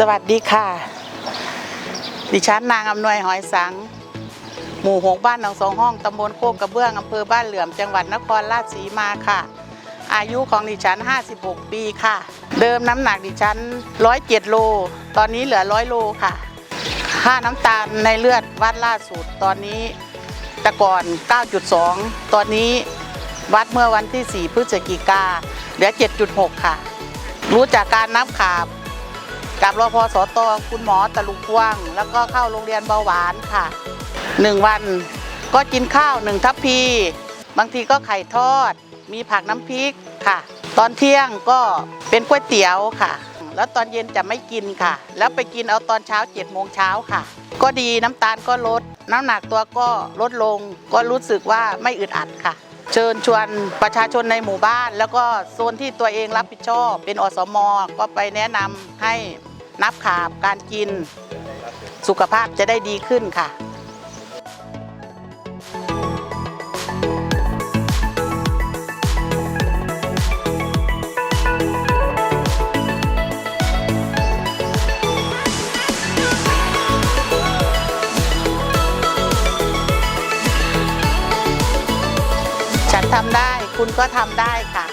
สวัสดีค่ะ ดิฉันนางอำนวยหอยสัง หมู่หกบ้านหนองสองห้องตำบลโคกกระเบื้องอำเภอบ้านเหลื่อมจังหวัดนครราชสีมาค่ะ อายุของดิฉัน 56 ปีค่ะ เดิมน้ำหนักดิฉัน 107 โล ตอนนี้เหลือ 100 โลค่ะ ค่าน้ำตาลในเลือดวัดล่าสุดตอนนี้แต่ก่อน 9.2 ตอนนี้วัดเมื่อวันที่ 4 พฤศจิกาเหลือ 7.6 ค่ะ รู้จากการนับขาบ กับรพสตคุณหมอตะลุกว้าง แล้วก็เข้าโรงเรียนเบาหวานค่ะหนึ่งวันก็กินข้าวหนึ่งทัพพี บางทีก็ไข่ทอด มีผักน้ำพริกค่ะ ตอนเที่ยงก็เป็นก๋วยเตี๋ยวค่ะ แล้วตอนเย็นจะไม่กินค่ะ แล้วไปกินเอาตอนเช้า7จ็ดโมงเช้าค่ะ ก็ดีน้ำตาลก็ลด น้ำหนักตัวก็ลดลง ก็รู้สึกว่าไม่อึดอัดค่ะเชิญชวนประชาชนในหมู่บ้าน แล้วก็โซนที่ตัวเองรับผิดชอบ เป็นอสม ก็ไปแนะนำให้ นับขาบการกิน สุขภาพจะได้ดีขึ้นค่ะฉันทำได้คุณก็ทำได้ค่ะ